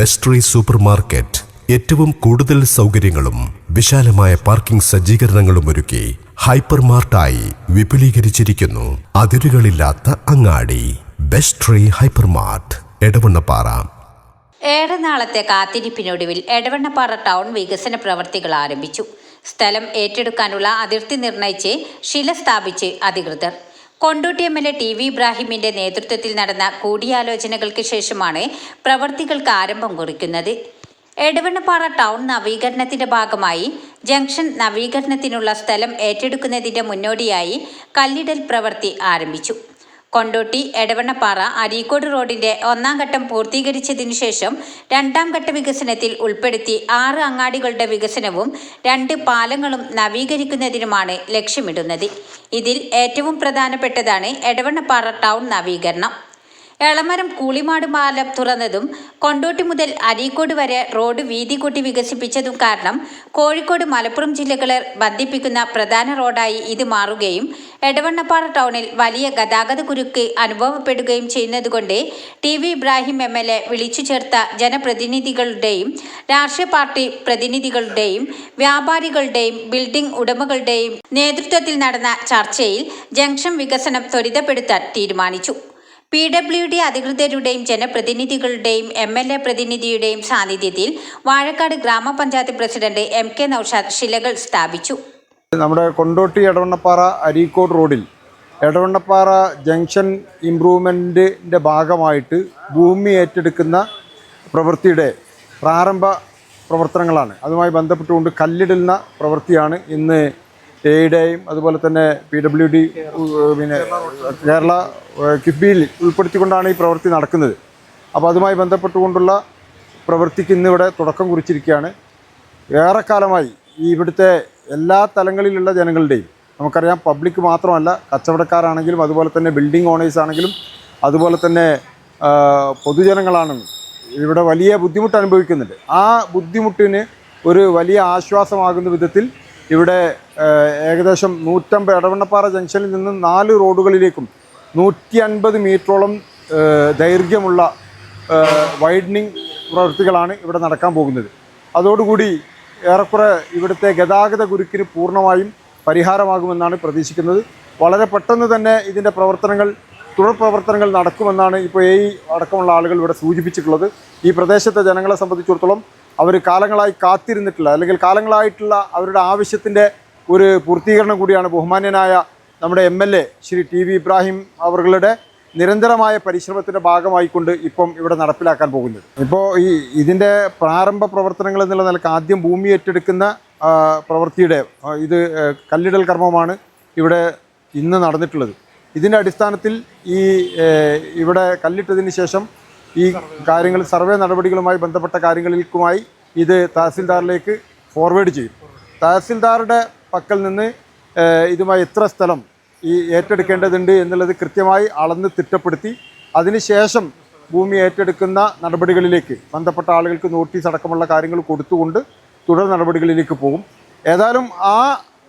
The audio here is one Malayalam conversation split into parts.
ബെസ്റ്റ് റീ സൂപ്പർ മാർക്കറ്റ് ഏറ്റവും കൂടുതൽ സൗകര്യങ്ങളും വിശാലമായ പാർക്കിംഗ് സജ്ജീകരണങ്ങളും ഒരുക്കി ഹൈപ്പർ മാർട്ടായി വിപുലീകരിച്ചിരിക്കുന്നു. അതിരുകളില്ലാത്ത അങ്ങാടി. ബെസ്ട്രി ട്രീ ഹൈപ്പർ മാർട്ട് എടവണ്ണപ്പാറ. ഏറെ നാളത്തെ കാത്തിരിപ്പിനൊടുവിൽ എടവണ്ണപ്പാറ ടൗൺ വികസന പ്രവർത്തികൾ ആരംഭിച്ചു. സ്ഥലം ഏറ്റെടുക്കാനുള്ള അതിർത്തി നിർണയിച്ച് ശില സ്ഥാപിച്ച് അധികൃതർ. Kondotty M L A T V ഇബ്രാഹിമിന്റെ നേതൃത്വത്തിൽ നടന്ന കൂടിയാലോചനകൾക്ക് ശേഷമാണ് പ്രവർത്തികൾക്ക് ആരംഭം കുറിക്കുന്നത്. എടവണ്ണപ്പാറ ടൗൺ നവീകരണത്തിന്റെ ഭാഗമായി ജംഗ്ഷൻ നവീകരണത്തിനുള്ള സ്ഥലം ഏറ്റെടുക്കുന്നതിന്റെ മുന്നോടിയായി കല്ലിടൽ പ്രവൃത്തി ആരംഭിച്ചു. കൊണ്ടോട്ടി എടവണ്ണപ്പാറ അരീക്കോട് റോഡിന്റെ ഒന്നാം ഘട്ടം പൂർത്തീകരിച്ചതിനു ശേഷം രണ്ടാം ഘട്ട വികസനത്തിൽ ഉൾപ്പെടുത്തി ആറ് അങ്ങാടികളുടെ വികസനവും രണ്ട് പാലങ്ങളും നവീകരിക്കുന്നതിനുമാണ് ലക്ഷ്യമിടുന്നത്. ഇതിൽ ഏറ്റവും പ്രധാനപ്പെട്ടതാണ് എടവണ്ണപ്പാറ ടൗൺ നവീകരണം. എളമരം കൂളിമാട് പാലം തുറന്നതും കൊണ്ടോട്ടി മുതൽ അരീക്കോട് വരെ റോഡ് വീതി കൂട്ടി വികസിപ്പിച്ചതും കാരണം കോഴിക്കോട് മലപ്പുറം ജില്ലകളെ ബന്ധിപ്പിക്കുന്ന പ്രധാന റോഡായി ഇത് മാറുകയും എടവണ്ണപ്പാറ ടൗണിൽ വലിയ ഗതാഗത കുരുക്ക് അനുഭവപ്പെടുകയും ചെയ്യുന്നതുകൊണ്ട് T V Ibrahim M L A വിളിച്ചു ചേർത്ത ജനപ്രതിനിധികളുടെയും രാഷ്ട്രീയ പാർട്ടി പ്രതിനിധികളുടെയും വ്യാപാരികളുടെയും ബിൽഡിംഗ് ഉടമകളുടെയും നേതൃത്വത്തിൽ നടന്ന ചർച്ചയിൽ ജംഗ്ഷൻ വികസനം ത്വരിതപ്പെടുത്താൻ തീരുമാനിച്ചു. പി ഡബ്ല്യു ഡി അധികൃതരുടെയും ജനപ്രതിനിധികളുടെയും എം എൽ എ പ്രതിനിധിയുടെയും സാന്നിധ്യത്തിൽ വാഴക്കാട് ഗ്രാമപഞ്ചായത്ത് പ്രസിഡന്റ് എം കെ നൌഷാദ് ശിലകൾ സ്ഥാപിച്ചു. നമ്മുടെ കൊണ്ടോട്ടി എടവണ്ണപ്പാറ അരീക്കോട് റോഡിൽ എടവണ്ണപ്പാറ ജംഗ്ഷൻ ഇംപ്രൂവ്മെന്റിന്റെ ഭാഗമായിട്ട് ഭൂമി ഏറ്റെടുക്കുന്ന പ്രവൃത്തിയുടെ പ്രാരംഭ പ്രവർത്തനങ്ങളാണ്. അതുമായി ബന്ധപ്പെട്ടുകൊണ്ട് കല്ലിടുന്ന പ്രവൃത്തിയാണ് ഇന്ന് എയുടെയും അതുപോലെ തന്നെ പി ഡബ്ല്യു ഡി പിന്നെ കേരള കിഫ്ബിയിൽ ഉൾപ്പെടുത്തിക്കൊണ്ടാണ് ഈ പ്രവൃത്തി നടക്കുന്നത്. അപ്പോൾ അതുമായി ബന്ധപ്പെട്ടുകൊണ്ടുള്ള പ്രവൃത്തിക്ക് ഇന്നിവിടെ തുടക്കം കുറിച്ചിരിക്കുകയാണ്. ഏറെക്കാലമായി ഈ ഇവിടുത്തെ എല്ലാ തലങ്ങളിലുള്ള ജനങ്ങളുടെയും നമുക്കറിയാം പബ്ലിക് മാത്രമല്ല കച്ചവടക്കാരാണെങ്കിലും അതുപോലെ തന്നെ ബിൽഡിംഗ് ഓണേഴ്സ് ആണെങ്കിലും അതുപോലെ തന്നെ പൊതുജനങ്ങളാണ് ഇവിടെ വലിയ ബുദ്ധിമുട്ട് അനുഭവിക്കുന്നുണ്ട്. ആ ബുദ്ധിമുട്ടിന് ഒരു വലിയ ആശ്വാസമാകുന്ന വിധത്തിൽ ഇവിടെ ഏകദേശം നൂറ്റമ്പത് എടവണ്ണപ്പാറ ജംഗ്ഷനിൽ നിന്ന് നാല് റോഡുകളിലേക്കും നൂറ്റി അൻപത് മീറ്ററോളം ദൈർഘ്യമുള്ള വൈഡനിങ് പ്രവൃത്തികളാണ് ഇവിടെ നടക്കാൻ പോകുന്നത്. അതോടുകൂടി ഏറെക്കുറെ ഇവിടുത്തെ ഗതാഗത കുരുക്കിന് പൂർണമായും പരിഹാരമാകുമെന്നാണ് പ്രതീക്ഷിക്കുന്നത്. വളരെ പെട്ടെന്ന് തന്നെ ഇതിന്റെ പ്രവർത്തനങ്ങൾ തുടർ പ്രവർത്തനങ്ങൾ നടക്കുമെന്നാണ് ഇപ്പോൾ എ അടക്കമുള്ള ആളുകൾ ഇവിടെ സൂചിപ്പിച്ചിട്ടുള്ളത്. ഈ പ്രദേശത്തെ ജനങ്ങളെ സംബന്ധിച്ചിടത്തോളം അവർ കാലങ്ങളായി കാത്തിരുന്നിട്ടുള്ള അല്ലെങ്കിൽ കാലങ്ങളായിട്ടുള്ള അവരുടെ ആവശ്യത്തിന്റെ ഒരു പൂർത്തീകരണം കൂടിയാണ് ബഹുമാന്യനായ നമ്മുടെ M L A Shri T V Ibrahim അവരുടെ നിരന്തരമായ പരിശ്രമത്തിന്റെ ഭാഗമായിക്കൊണ്ട് ഇപ്പം ഇവിടെ നടപ്പിലാക്കാൻ പോകുന്നത്. ഇപ്പോൾ ഈ ഇതിന്റെ പ്രാരംഭ പ്രവർത്തനങ്ങൾ എന്നുള്ള നിലയ്ക്ക് ആദ്യം ഭൂമി ഏറ്റെടുക്കുന്ന പ്രവൃത്തിയുടെ ഇത് കല്ലിടൽ കർമ്മമാണ് ഇവിടെ ഇന്ന് നടന്നിട്ടുള്ളത്. ഇതിന്റെ അടിസ്ഥാനത്തിൽ ഈ ഇവിടെ കല്ലിട്ടതിന് ശേഷം ഈ കാര്യങ്ങൾ സർവേ നടപടികളുമായി ബന്ധപ്പെട്ട കാര്യങ്ങളിലേക്കുമായി ഇത് തഹസിൽദാറിലേക്ക് ഫോർവേഡ് ചെയ്യും. തഹസിൽദാറുടെ പക്കൽ നിന്ന് ഇതുമായി എത്ര സ്ഥലം ഈ ഏറ്റെടുക്കേണ്ടതുണ്ട് എന്നുള്ളത് കൃത്യമായി അളന്ന് തിട്ടപ്പെടുത്തി അതിനുശേഷം ഭൂമി ഏറ്റെടുക്കുന്ന നടപടികളിലേക്ക് ബന്ധപ്പെട്ട ആളുകൾക്ക് നോട്ടീസ് അടക്കമുള്ള കാര്യങ്ങൾ കൊടുത്തുകൊണ്ട് തുടർ നടപടികളിലേക്ക് പോകും. ഏതായാലും ആ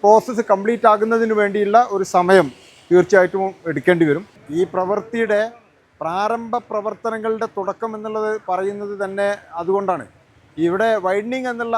പ്രോസസ്സ് കംപ്ലീറ്റ് ആകുന്നതിന് വേണ്ടിയുള്ള ഒരു സമയം തീർച്ചയായിട്ടും എടുക്കേണ്ടി വരും. ഈ പ്രവൃത്തിയുടെ പ്രാരംഭ പ്രവർത്തനങ്ങളുടെ തുടക്കം എന്നുള്ളത് പറയുന്നത് തന്നെ അതുകൊണ്ടാണ്. ഇവിടെ വൈഡനിങ് എന്നുള്ള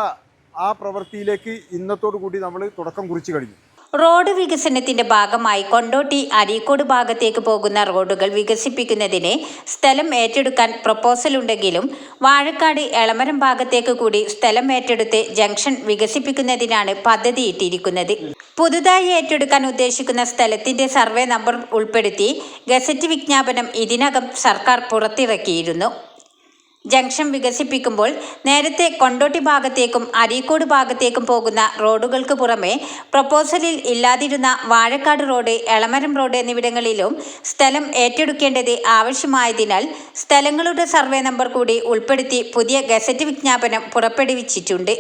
ആ പ്രവൃത്തിയിലേക്ക് ഇന്നത്തോടു കൂടി നമ്മൾ തുടക്കം കുറിച്ച് കഴിഞ്ഞു. റോഡ് വികസനത്തിന്റെ ഭാഗമായി കൊണ്ടോട്ടി അരീക്കോട് ഭാഗത്തേക്ക് പോകുന്ന റോഡുകൾ വികസിപ്പിക്കുന്നതിന് സ്ഥലം ഏറ്റെടുക്കാൻ പ്രപ്പോസൽ ഉണ്ടെങ്കിലും വാഴക്കാട് എളമരം ഭാഗത്തേക്ക് കൂടി സ്ഥലം ഏറ്റെടുത്ത് ജംഗ്ഷൻ വികസിപ്പിക്കുന്നതിനാണ് പദ്ധതിയിട്ടിരിക്കുന്നത്. പുതുതായി ഏറ്റെടുക്കാൻ ഉദ്ദേശിക്കുന്ന സ്ഥലത്തിന്റെ സർവേ നമ്പർ ഉൾപ്പെടുത്തി ഗസറ്റ് വിജ്ഞാപനം ഇതിനകം സർക്കാർ പുറത്തിറക്കിയിരുന്നു. ജംഗ്ഷൻ വികസിപ്പിക്കുമ്പോൾ നേരത്തെ കൊണ്ടോട്ടി ഭാഗത്തേക്കും അരീക്കോട് ഭാഗത്തേക്കും പോകുന്ന റോഡുകൾക്ക് പുറമെ പ്രപ്പോസലിൽ ഇല്ലാതിരുന്ന വാഴക്കാട് റോഡ് എളമരം റോഡ് എന്നിവിടങ്ങളിലും സ്ഥലം ഏറ്റെടുക്കേണ്ടത് ആവശ്യമായതിനാൽ സ്ഥലങ്ങളുടെ സർവേ നമ്പർ കൂടി ഉൾപ്പെടുത്തി പുതിയ ഗസറ്റ് വിജ്ഞാപനം പുറപ്പെടുവിച്ചിട്ടുണ്ട്.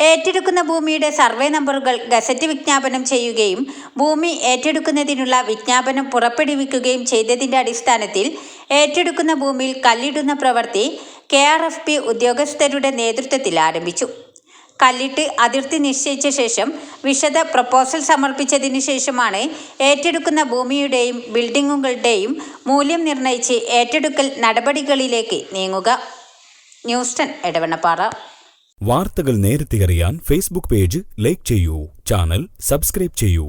ഏറ്റെടുക്കുന്ന ഭൂമിയുടെ സർവേ നമ്പറുകൾ ഗസറ്റ് വിജ്ഞാപനം ചെയ്യുകയും ഭൂമി ഏറ്റെടുക്കുന്നതിനുള്ള വിജ്ഞാപനം പുറപ്പെടുവിക്കുകയും ചെയ്തതിന്റെ അടിസ്ഥാനത്തിൽ ഏറ്റെടുക്കുന്ന ഭൂമിയിൽ കല്ലിടുന്ന പ്രവൃത്തി കെ ആർ എഫ് പി ഉദ്യോഗസ്ഥരുടെ നേതൃത്വത്തിൽ ആരംഭിച്ചു. കല്ലിട്ട് അതിർത്തി നിശ്ചയിച്ച ശേഷം വിശദ പ്രപ്പോസൽ സമർപ്പിച്ചതിന് ശേഷമാണ് ഏറ്റെടുക്കുന്ന ഭൂമിയുടെയും ബിൽഡിങ്ങുകളുടെയും മൂല്യം നിർണയിച്ച് ഏറ്റെടുക്കൽ നടപടികളിലേക്ക് നീങ്ങുക. ന്യൂസ്റ്റൺ എടവണ്ണപ്പാറ. വാർത്തകൾ നേരത്തെ അറിയാൻ ഫേസ്ബുക്ക് പേജ് ലൈക്ക് ചെയ്യൂ. ചാനൽ സബ്സ്ക്രൈബ് ചെയ്യൂ.